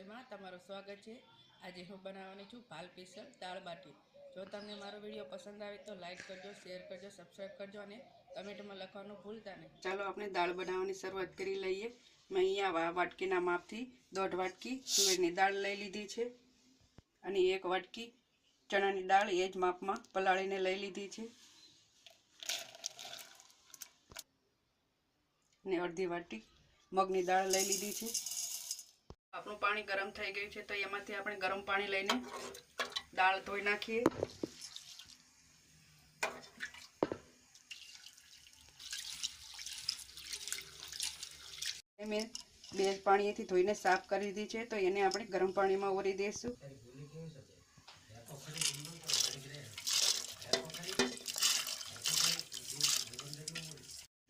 એમાં તમારું સ્વાગત છે. આજે હું બનાવવાની છું ભાલ સ્પેશિયલ દાળ બાટી. જો તમને મારો વીડિયો પસંદ આવે તો લાઈક કરજો, શેર કરજો સબસ્ક્રાઈબ કરજો અને કમેન્ટમાં લખવાનું ભૂલતા નહીં. ચાલો આપણે દાળ બનાવવાની શરૂઆત કરી લઈએ. મેં અહીંયા વાટકીના માપથી દોઢ વાટકી તુવેરની દાળ લઈ લીધી છે અને એક વાટકી ચણાની દાળ એ જ માપમાં પલાળીને લઈ લીધી છે. અને અડધી વાટકી મગની દાળ લઈ લીધી છે. આપણું પાણી ગરમ થઈ ગયું છે તો એમાંથી આપણે ગરમ પાણી લઈને દાળ ધોઈ નાખીએ. મેં બે પાણીથી ધોઈને સાફ કરી દીધી છે તો એને આપણે ગરમ પાણીમાં ઓરી દઈશું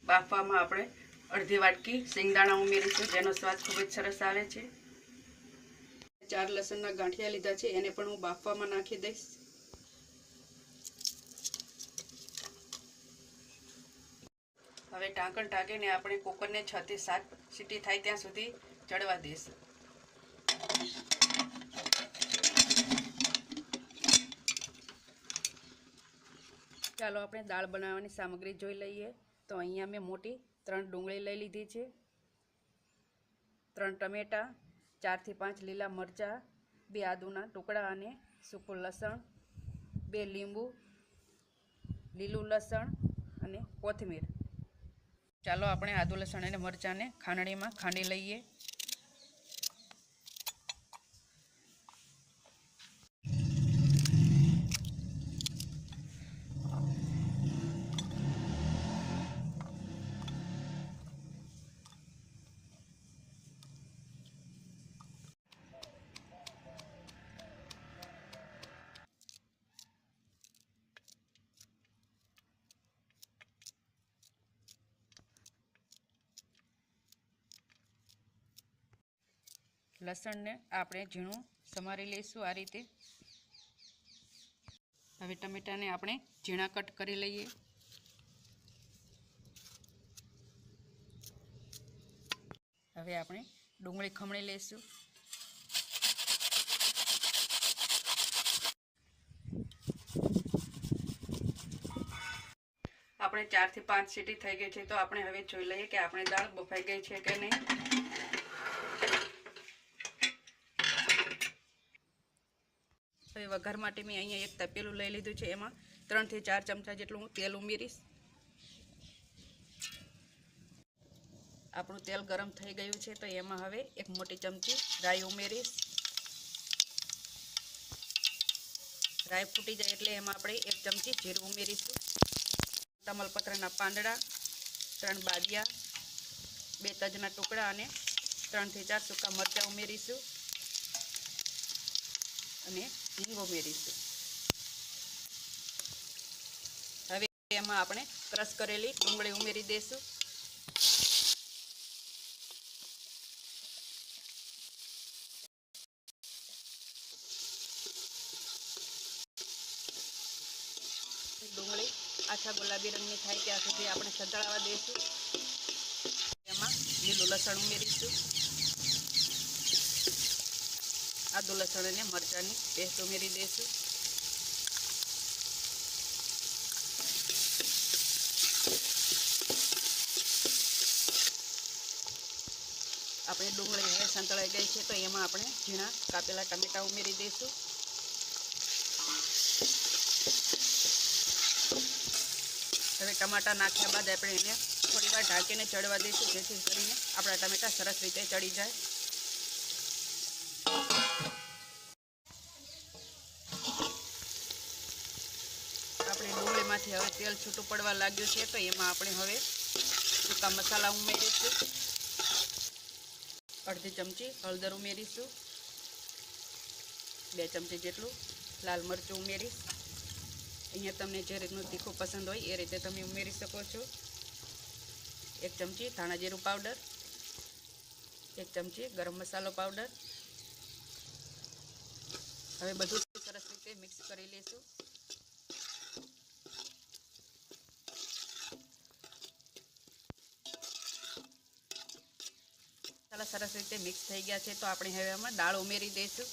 બાફવામાં આપણે અડધી વાટકી સિંગદાણા ઉમેરીશું, જેનો સ્વાદ ખૂબ જ સરસ આવે છે. ચાર લસણના ગાંઠિયા લીધા છે, એને પણ હું બાફવામાં નાખી દઈશ. હવે ઢાંકણ ઢાંકીને આપણે કુકરને છ થી સાત સીટી થાય ત્યાં સુધી ચડવા દઈશ. ચાલો આપણે દાળ બનાવવાની સામગ્રી જોઈ લઈએ. તો અહીંયા મેં મોટી ત્રણ ડુંગળી લઈ લીધી છે. ત્રણ ટમેટાં ચારથી પાંચ લીલા મરચાં, બે આદુના ટુકડા અને સૂકું લસણ, બે લીંબુ, લીલું લસણ અને કોથમીર. ચાલો આપણે આદુ, લસણ અને મરચાંને ખાંડણીમાં ખાંડી લઈએ. લસણને આપણે ઝીણું સમારી લઈશું આ રીતે. હવે ટમેટાને આપણે ઝીણા કટ કરી લઈએ. હવે આપણે ડુંગળી ખમણી લઈશું. આપણે ચારથી પાંચ સીટી થઈ ગઈ છે, તો આપણે હવે જોઈ લઈએ કે આપણે દાળ બફાઈ ગઈ છે કે નહીં. હવે વઘાર માટે મેં અહીંયા એક તપેલું લઈ લીધું છે એમાં. ત્રણથી ચાર ચમચા જેટલું હું તેલ ઉમેરીશ. આપણું તેલ ગરમ થઈ ગયું છે તો એમાં હવે એક મોટી ચમચી રાઈ ઉમેરીશ. રાઈ ફૂટી જાય એટલે એમાં આપણે એક ચમચી જીરું ઉમેરીશું. તમાલપત્રના પાંદડા, ત્રણ બાદિયા, બે તજના ટુકડા અને ત્રણથી ચાર સૂકા મરચાં ઉમેરીશું. અને હિંગ ઉમેરીશું હવે એમાં આપણે ક્રશ કરેલી ડુંગળી ઉમેરી દઈશું ડુંગળી આછા ગુલાબી રંગની થાય ત્યાં સુધી આપણે સંતળાવા દઈશું એમાં લીલું લસણ ઉમેરીશું. આદુ, લસણ અને મરચાંની પેસ્ટ ઉમેરી દઈશું. આપણે ડુંગળી હવે સંતળાઈ ગઈ છે, તો એમાં આપણે ઝીણા કાપેલા ટમેટા ઉમેરી દઈશું. હવે ટમાટા નાખ્યા બાદ આપણે એને થોડી વાર ઢાંકીને ચડવા દઈશું, જેથી કરીને આપણા ટમેટા સરસ રીતે ચડી જાય. આપણે ડુંગળીમાંથી હવે તેલ છૂટું પડવા લાગ્યું છે, તો એમાં આપણે હવે સૂકા મસાલા ઉમેરીશું. અડધી ચમચી હળદર ઉમેરીશું. બે ચમચી જેટલું લાલ મરચું ઉમેરીશ. અહીંયા તમને જે રીતનું તીખું પસંદ હોય એ રીતે તમે ઉમેરી શકો છો. એક ચમચી ધાણા જીરું પાવડર. એક ચમચી ગરમ મસાલો પાવડર. હવે બધું સરસ રીતે મિક્સ કરી લઈશું મસાલા સરસ રીતે મિક્સ થઈ ગયા છે તો આપણે હવે આમાં દાળ ઉમેરી દઈશું.